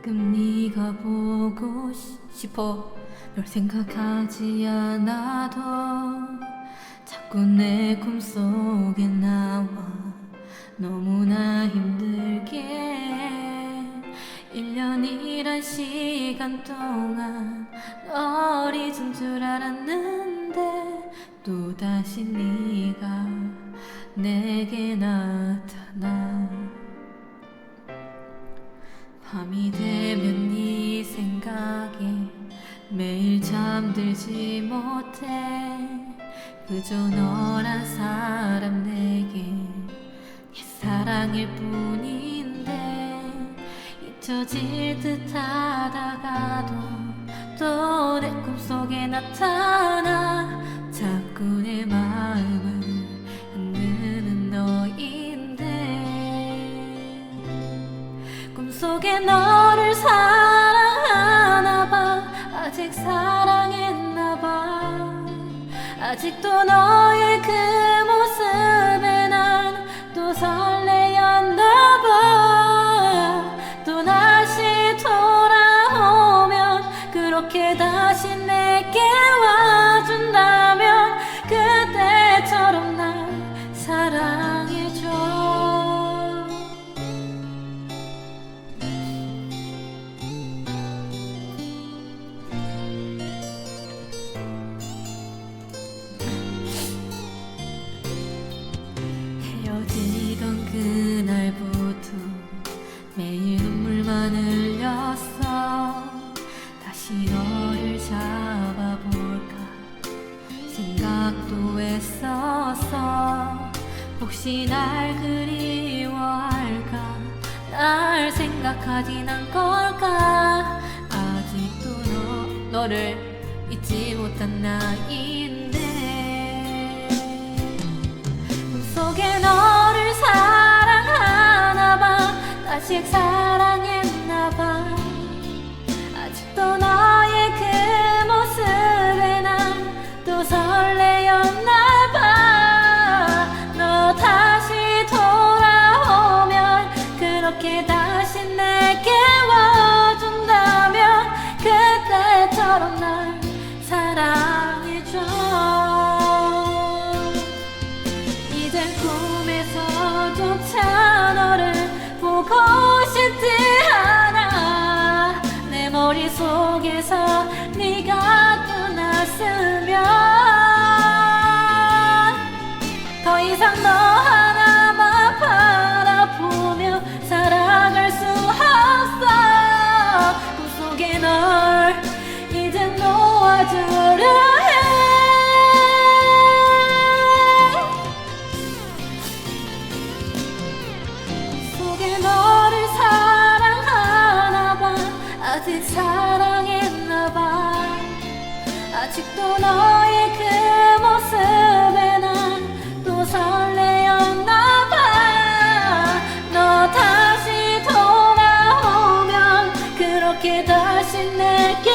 가끔 네가 보고 시- 싶어 널 생각하지 않아도 자꾸 내 꿈속에 나와 너무나 힘들게 1년이란 시간 동안 널 잊은 줄 알았는데 또다시 네가 내게 나타나 밤이 되면 네 생각에 매일 잠들지 못해. 그저 너란 사람 내게 옛사랑일 뿐인데 잊혀질 듯 하다가도 또 내 꿈속에 나타나 속에 너를 사랑하나 봐. 아직 사랑했나 봐. 아직도 너의 그 모습에 난 또 설레었나 봐. 또 다시 돌아오면 그렇게 다시 혹시 날 그리워할까? 날 생각하진 않 걸까? 아직도 너, 너를 잊지 못한 나인데. 꿈속에 너를 사랑하나봐. 아직 사 그 너의 그 모습에 난 또 설레었나 봐너 다시 돌아오면 그렇게 다시 내게